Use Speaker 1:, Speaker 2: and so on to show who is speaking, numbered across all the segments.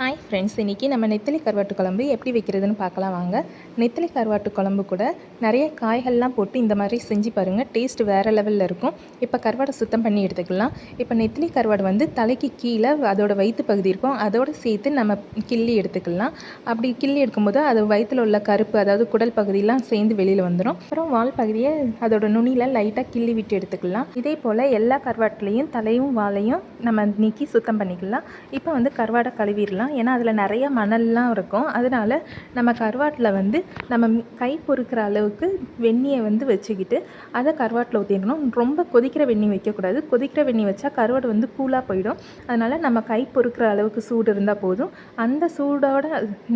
Speaker 1: Hi friends இன்றைக்கி நம்ம நெத்திலி கருவாட்டு குழம்பு எப்படி வைக்கிறதுன்னு பார்க்கலாம் வாங்க. நெத்திலி கருவாட்டு குழம்பு கூட நிறைய காய்கள்லாம் போட்டு இந்த மாதிரி செஞ்சு பாருங்கள் டேஸ்ட் வேறு லெவலில் இருக்கும். இப்போ கருவாடை சுத்தம் பண்ணி எடுத்துக்கலாம். இப்போ நெத்திலி கருவாடு வந்து தலைக்கு கீழே அதோட வயிற்று பகுதி இருக்கும். அதோடு சேர்த்து நம்ம கிள்ளி எடுத்துக்கலாம். அப்படி கிள்ளி எடுக்கும்போது அது வயிற்றில் உள்ள கருப்பு அதாவது குடல் பகுதியெலாம் சேர்ந்து வெளியில் வந்துடும் அப்புறம் வால் பகுதியை அதோட நுனியில் லைட்டாக கிள்ளி விட்டு எடுத்துக்கலாம். இதே போல் எல்லா கருவாட்டிலையும் தலையும் வாலையும் நம்ம நீக்கி சுத்தம் பண்ணிக்கலாம். இப்போ வந்து கருவாடை கழுவிடலாம். ஏன்னா அதில் நிறைய மணல்லாம் இருக்கும். அதனால் நம்ம கருவாட்டில் வந்து நம்ம கை பொறுக்கிற அளவுக்கு வெந்நியை வந்து வச்சுக்கிட்டு அதை கருவாட்டில் ஊற்றிடணும் ரொம்ப கொதிக்கிற வெந்நீர் வைக்கக்கூடாது. கொதிக்கிற வெந்நீர் வச்சா கருவாடு வந்து கூலாக போயிடும். அதனால் நம்ம கை பொறுக்கிற அளவுக்கு சூடு இருந்தால் போதும். அந்த சூடோட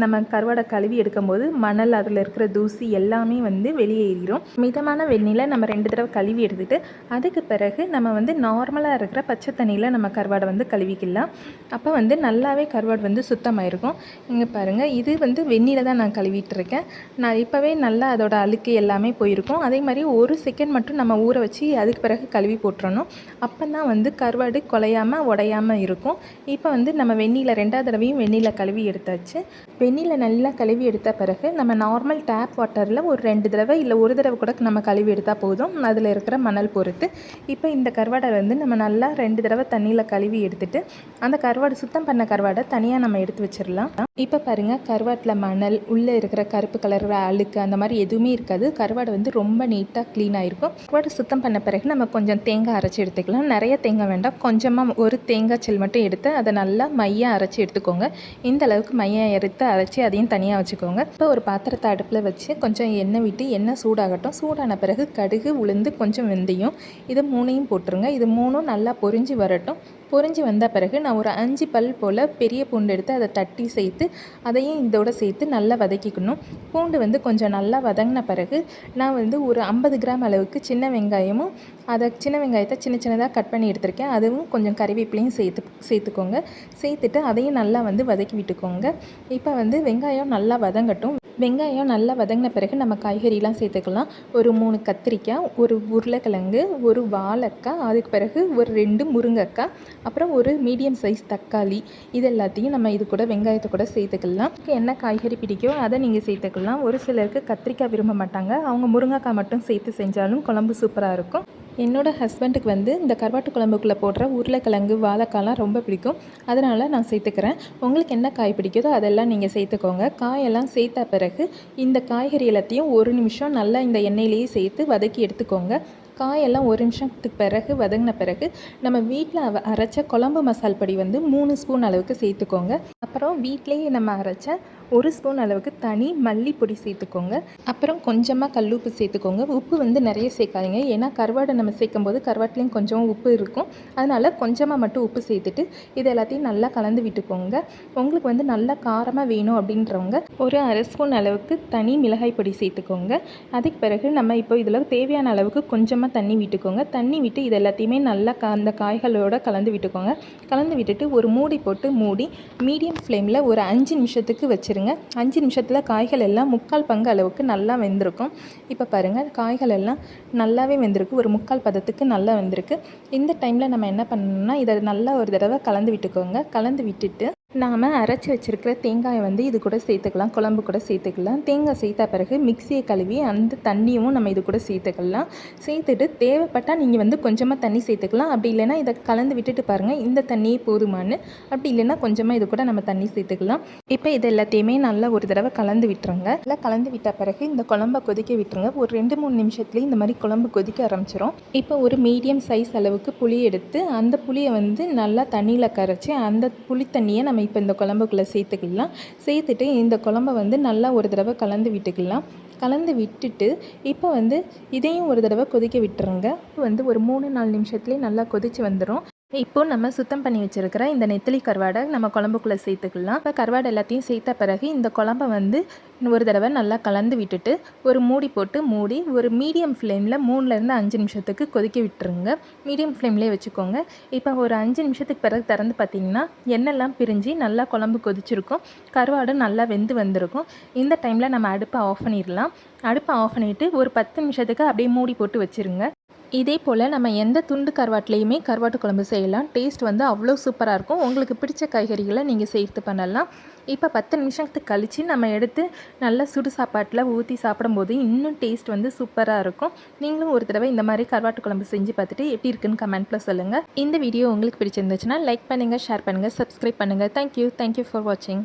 Speaker 1: நம்ம கருவாடை கழுவி எடுக்கும்போது மணல் அதில் இருக்கிற தூசி எல்லாமே வந்து வெளியேறிடும் மிதமான வெந்நியில் நம்ம ரெண்டு தடவை கழுவி எடுத்துகிட்டு அதுக்கு பிறகு நம்ம வந்து நார்மலாக இருக்கிற பச்சை தண்ணியில் நம்ம கருவாடை வந்து கழுவிக்கலாம். அப்போ வந்து நல்லாவே கருவாடு வந்து சுத்தமாயிருக்கும் இங்கே பாருங்கள் இது வந்து வெந்நீரில் தான் நான் கழுவிட்டுருக்கேன். நான் இப்போவே நல்லா அதோட அழுக்கு எல்லாமே போயிருக்கும். அதே மாதிரி ஒரு செகண்ட் மட்டும் நம்ம ஊற வச்சு அதுக்கு பிறகு கழுவி போட்டுறணும். அப்போ தான் வந்து கருவாடு குலையாமல் உடையாமல் இருக்கும். இப்போ வந்து நம்ம வெந்நீரில் ரெண்டாவது தடவையும் வெந்நீரில் கழுவி எடுத்தாச்சு. வெந்நீரில் நல்லா கழுவி எடுத்த பிறகு நம்ம நார்மல் டேப் வாட்டரில் ஒரு ரெண்டு தடவை இல்லை ஒரு தடவை கூட நம்ம கழுவி எடுத்தால் போதும். அதில் இருக்கிற மணல் பொறுத்து. இப்போ இந்த கருவாடை வந்து நம்ம நல்லா ரெண்டு தடவை தண்ணியில் கழுவி எடுத்துட்டு அந்த கருவாடு சுத்தம் பண்ண கருவாடை தனியாக நம்ம எடுத்து வச்சிடலாம். இப்போ பாருங்கள் கருவாட்டில் மணல் உள்ளே இருக்கிற கருப்பு கலர் அழுக்கு அந்த மாதிரி எதுவுமே இருக்காது. கருவாடு வந்து ரொம்ப நீட்டாக க்ளீனாக இருக்கும் கருவாடு சுத்தம் பண்ண பிறகு நம்ம கொஞ்சம் தேங்காய் அரைச்சி எடுத்துக்கலாம். நிறைய தேங்காய் வேண்டாம். கொஞ்சமாக ஒரு தேங்காய் செல் மட்டும் எடுத்து அதை நல்லா மையாக அரைச்சி எடுத்துக்கோங்க. இந்த அளவுக்கு மையம் எடுத்து அரைச்சி அதையும் தனியாக வச்சுக்கோங்க. இப்போ ஒரு பாத்திரத்தை அடுப்பில் வச்சு கொஞ்சம் எண்ணெய் விட்டு எண்ணெய் சூடாகட்டும். சூடான பிறகு கடுகு உளுந்து கொஞ்சம் வெந்தயம். இது மூணையும் போட்டுருங்க. இது மூணும் நல்லா பொரிஞ்சு வரட்டும். பொறிஞ்சி வந்த பிறகு நான் ஒரு அஞ்சு பல் போல் பெரிய பூண்டு எடுத்து அதை தட்டி சேர்த்து அதையும் இதோட சேர்த்து நல்லா வதக்கிக்கணும். பூண்டு வந்து கொஞ்சம் நல்லா வதங்கின பிறகு நான் வந்து ஒரு ஐம்பது கிராம் அளவுக்கு சின்ன வெங்காயமும் அதை சின்ன வெங்காயத்தை சின்ன சின்னதாக கட் பண்ணி எடுத்திருக்கேன். அதுவும் கொஞ்சம் கறிவேப்பிலையும் சேர்த்து சேர்த்துக்கோங்க. சேர்த்துட்டு அதையும் நல்லா வந்து வதக்கி விட்டுக்கோங்க. இப்போ வந்து வெங்காயம் நல்லா வதங்கட்டும். வெங்காயம் நல்லா வதங்கின பிறகு நம்ம காய்கறிலாம் சேர்த்துக்கலாம். ஒரு மூணு கத்திரிக்காய் ஒரு உருளைக்கிழங்கு ஒரு வாழைக்காய் அதுக்கு பிறகு ஒரு ரெண்டு முருங்கைக்காய் அப்புறம் ஒரு மீடியம் சைஸ் தக்காளி. இது எல்லாத்தையும் நம்ம இது கூட வெங்காயத்தை கூட சேர்த்துக்கலாம். என்ன காய்கறி பிடிக்கோ அதை நீங்கள் சேர்த்துக்கலாம். ஒரு சிலருக்கு கத்திரிக்காய் விரும்ப மாட்டாங்க. அவங்க முருங்கைக்காய் மட்டும் சேர்த்து செஞ்சாலும் குழம்பு சூப்பராக இருக்கும். என்னோடய ஹஸ்பண்டுக்கு வந்து இந்த கருவாட்டு குழம்புக்குள்ளே போடுற உருளைக்கிழங்கு வாழைக்காய்லாம் ரொம்ப பிடிக்கும். அதனால் நான் சேர்த்துக்கிறேன். உங்களுக்கு என்ன காய் பிடிக்குதோ அதெல்லாம் நீங்கள் சேர்த்துக்கோங்க. காயெல்லாம் சேர்த்த பிறகு இந்த காய்கறி எல்லாத்தையும் ஒரு நிமிஷம் நல்லா இந்த எண்ணெயிலேயே சேர்த்து வதக்கி எடுத்துக்கோங்க. காயெல்லாம் ஒரு நிமிஷத்துக்கு பிறகு வதங்கின பிறகு நம்ம வீட்டில் அவ அரைச்ச குழம்பு மசால் பொடி வந்து மூணு ஸ்பூன் அளவுக்கு சேர்த்துக்கோங்க. அப்புறம் வீட்டிலேயே நம்ம அரைச்ச ஒரு ஸ்பூன் அளவுக்கு தனி மல்லிப்பொடி சேர்த்துக்கோங்க. அப்புறம் கொஞ்சமாக கல்லுப்பு சேர்த்துக்கோங்க. உப்பு வந்து நிறைய சேர்க்காதீங்க. ஏன்னா கருவாடை நம்ம சேர்க்கும் போது கருவாட்டிலையும் கொஞ்சம் உப்பு இருக்கும். அதனால் கொஞ்சமாக மட்டும் உப்பு சேர்த்துட்டு இது எல்லாத்தையும் நல்லா கலந்து விட்டுக்கோங்க. உங்களுக்கு வந்து நல்லா காரமாக வேணும் அப்படின்றவங்க ஒரு அரை ஸ்பூன் அளவுக்கு தனி மிளகாய் பொடி சேர்த்துக்கோங்க. அதுக்கு பிறகு நம்ம இப்போ இதில் தேவையான அளவுக்கு கொஞ்சமாக தண்ணி விட்டுக்கோங்க. தண்ணி விட்டு இது எல்லாத்தையுமே நல்லா க அந்த காய்களோட கலந்து விட்டுக்கோங்க. கலந்து விட்டுட்டு ஒரு மூடி போட்டு மூடி மீடியம் ஃப்ளேமில் ஒரு அஞ்சு நிமிஷத்துக்கு வச்சு வச்சுருங்க. அஞ்சு நிமிஷத்தில் காய்கள் எல்லாம் முக்கால் பங்கு அளவுக்கு நல்லா வெந்திருக்கும். இப்போ பாருங்கள் காய்கள் எல்லாம் நல்லாவே வெந்திருக்கு. ஒரு முக்கால் பதத்துக்கு நல்லா வெந்திருக்கு. இந்த டைமில் நம்ம என்ன பண்ணணும்னா இதை நல்லா ஒரு தடவை கலந்து விட்டுக்கோங்க. கலந்து விட்டுட்டு நாம் அரைச்சி வச்சுருக்கிற தேங்காயை வந்து இது கூட சேர்த்துக்கலாம் குழம்பு கூட சேர்த்துக்கலாம். தேங்காய் சேர்த்த பிறகு மிக்சியை கழுவி அந்த தண்ணியும் நம்ம இது கூட சேர்த்துக்கலாம். சேர்த்துட்டு தேவைப்பட்டால் நீங்கள் வந்து கொஞ்சமாக தண்ணி சேர்த்துக்கலாம். அப்படி இல்லைன்னா இதை கலந்து விட்டுட்டு பாருங்கள் இந்த தண்ணியே போதுமானு அப்படி இல்லைன்னா கொஞ்சமாக இது கூட நம்ம தண்ணி சேர்த்துக்கலாம். இப்போ இது எல்லாத்தையுமே நல்லா ஒரு தடவை கலந்து விட்டுருங்க. நல்லா கலந்து விட்ட பிறகு இந்த குழம்பை கொதிக்க விட்டுருங்க. ஒரு ரெண்டு மூணு நிமிஷத்துலேயே இந்த மாதிரி குழம்பு கொதிக்க ஆரம்பிச்சிடும் இப்போ ஒரு மீடியம் சைஸ் அளவுக்கு புளி எடுத்து அந்த புளியை வந்து நல்லா தண்ணியில் கரைச்சி அந்த புளி தண்ணியை நம்ம இப்போ இந்த குழம்புக்குள்ளே சேர்த்துக்கலாம். சேர்த்துட்டு இந்த குழம்ப வந்து நல்லா ஒரு தடவை கலந்து விட்டுக்கலாம். கலந்து விட்டுட்டு இப்போ வந்து இதையும் ஒரு தடவை கொதிக்க விட்டுருங்க. இப்போ வந்து ஒரு மூணு நாலு நிமிஷத்துலேயே நல்லா கொதித்து வந்துடும் இப்போ நம்ம சுத்தம் பண்ணி வச்சுருக்கிற இந்த நெத்திலி கருவாடை நம்ம குழம்புக்குள்ளே சேர்த்துக்கலாம். இப்போ கருவாடை எல்லாத்தையும் சேர்த்த பிறகு இந்த குழம்ப வந்து ஒரு தடவை நல்லா கலந்து விட்டுட்டு ஒரு மூடி போட்டு மூடி ஒரு மீடியம் ஃப்ளேமில் மூணுலேருந்து அஞ்சு நிமிஷத்துக்கு கொதிக்க விட்டுருங்க. மீடியம் ஃப்ளேம்லேயே வச்சுக்கோங்க. இப்போ ஒரு அஞ்சு நிமிஷத்துக்கு பிறகு திறந்து பார்த்தீங்கன்னா எண்ணெய்லாம் பிரிஞ்சு நல்லா குழம்பு கொதிச்சிருக்கும். கருவாடும் நல்லா வெந்து வந்திருக்கும். இந்த டைமில் நம்ம அடுப்பை ஆஃப் பண்ணிடலாம். அடுப்பை ஆஃப் பண்ணிவிட்டு ஒரு பத்து நிமிஷத்துக்கு அப்படியே மூடி போட்டு வச்சுருங்க. இதே போல் நம்ம எந்த துண்டு கருவாட்டிலையுமே கருவாட்டு குழம்பு செய்யலாம். டேஸ்ட் வந்து அவ்வளோ சூப்பராக இருக்கும். உங்களுக்கு பிடிச்ச காய்கறிகளை நீங்கள் சேர்த்து பண்ணலாம். இப்போ பத்து நிமிஷத்துக்கு கழித்து நம்ம எடுத்து நல்லா சுடு சாப்பாட்டில் ஊற்றி சாப்பிடும்போது இன்னும் டேஸ்ட் வந்து சூப்பராக இருக்கும். நீங்களும் ஒரு தடவை இந்த மாதிரி கருவாட்டு குழம்பு செஞ்சு பார்த்துட்டு எப்படி இருக்குன்னு கமெண்ட்டில் சொல்லுங்கள் இந்த வீடியோ உங்களுக்கு பிடிச்சிருந்துச்சுன்னா லைக் பண்ணுங்கள் ஷேர் பண்ணுங்கள் சப்ஸ்கிரைப் பண்ணுங்கள் தேங்க்யூ தேங்க்யூ ஃபார் வாட்சிங்